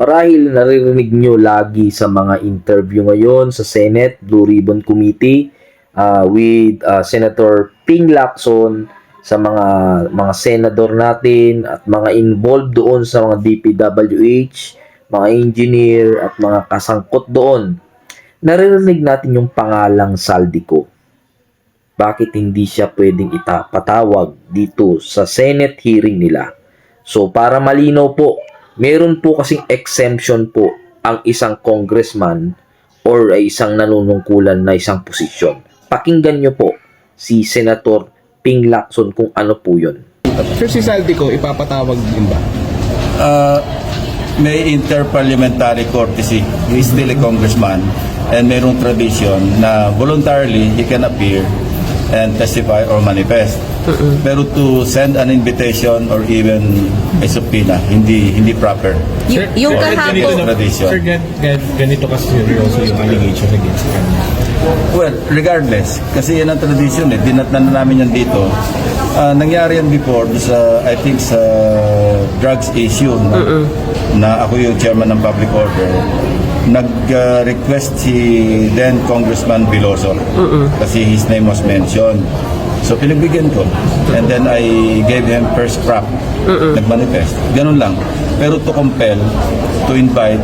Marahil naririnig nyo lagi sa mga interview ngayon sa Senate Blue Ribbon Committee uh, with uh, Senator Ping Lacson sa mga mga senador natin at mga involved doon sa mga DPWH, mga engineer at mga kasangkot doon. Naririnig natin yung pangalang Saldico. Bakit hindi siya pwedeng itapatawag dito sa Senate hearing nila? So para malinaw po, meron po kasing exemption po ang isang congressman or ay isang nanunungkulan na isang posisyon. Pakinggan nyo po si Senator Ping Lacson kung ano po yun. Sir, si Saldi ko, ipapatawag din ba? uh, may interparliamentary courtesy. He's still a congressman and mayroong tradition na voluntarily he can appear and testify or manifest. Pero to send an invitation or even a subpoena, hindi hindi proper. Y- yung Sir, kahapon, ganito na- tradition. Sir, gan, gan, ganito kasi seryoso yung allegation against kanya. Well, regardless, kasi yan ang tradition eh. Dinatnan na namin yan dito. Ah, nangyari yan before sa, I think, sa drugs issue na, na ako yung chairman ng public order. Nag-request si then Congressman Biloso kasi his name was mentioned. So pinagbigyan ko. And then I gave him first crop. Nag-manifest. Ganun lang. Pero to compel, to invite,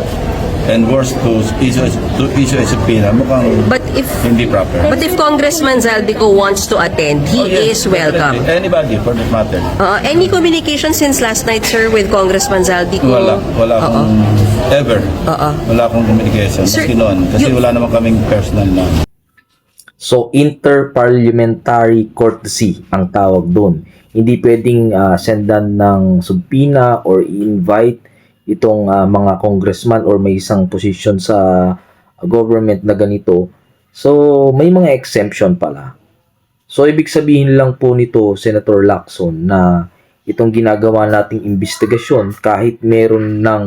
and worse to issue, to issue a subpoena, mukhang but if hindi proper. but if Congressman Zaldico wants to attend, he Oh, yes, is welcome. definitely. Anybody for that matter. Uh, any communication since last night, sir, with Congressman Zaldico? Wala. Wala akong ever. Oo. Wala akong communication. Sir, Maski noon. Kasi you- wala naman kaming personal na. So, interparliamentary courtesy ang tawag doon. Hindi pwedeng ah, sendan ng subpoena or invite itong ah, mga congressman or may isang posisyon sa government na ganito. So, may mga exemption pala. So, ibig sabihin lang po nito, Senator Lacson, na itong ginagawa nating investigasyon, kahit meron ng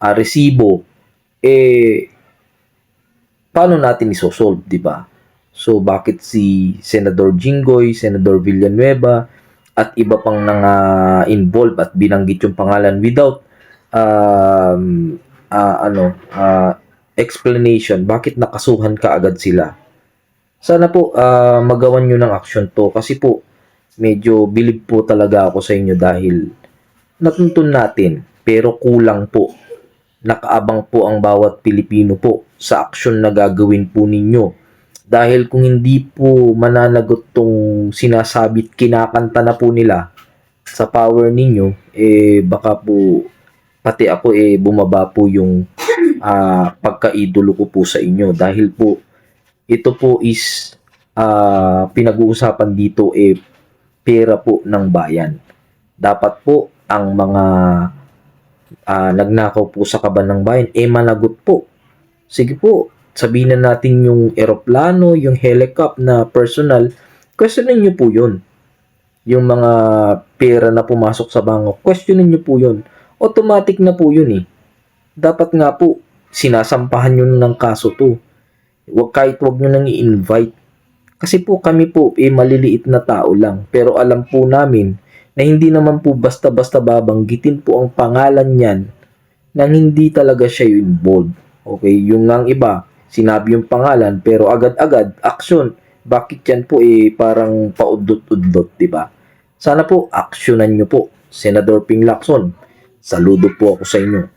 ah, resibo, eh, paano natin isosolve, di ba? So, bakit si Senador Jinggoy, Senador Villanueva, at iba pang nang involved at binanggit yung pangalan without um, ah, ano, ah, explanation, bakit nakasuhan ka agad sila? Sana po ah, magawan nyo ng action to kasi po medyo bilib po talaga ako sa inyo dahil natuntun natin pero kulang po. Nakaabang po ang bawat Pilipino po sa aksyon na gagawin po ninyo. Dahil kung hindi po mananagot tong sinasabit kinakanta na po nila sa power ninyo, eh baka po pati ako eh bumaba po yung ah, pagkaidolo ko po sa inyo dahil po ito po is ah, pinag-uusapan dito eh pera po ng bayan. Dapat po ang mga ah, nagnakaw po sa kaban ng bayan eh managot po. Sige po, sabihin na natin yung eroplano, yung helicopter na personal, questionin nyo po yun. Yung mga pera na pumasok sa bangko, questionin nyo po yun. Automatic na po yun eh. Dapat nga po, sinasampahan nyo ng kaso to. Wag, kahit wag nyo nang i-invite. Kasi po kami po, eh, maliliit na tao lang. Pero alam po namin na hindi naman po basta-basta babanggitin po ang pangalan niyan nang hindi talaga siya involved. Okay, yung ang iba, sinabi yung pangalan pero agad-agad action. Bakit yan po eh parang paudot-udot, di ba? Sana po aksyonan nyo po. Senador Ping Lacson, saludo po ako sa inyo.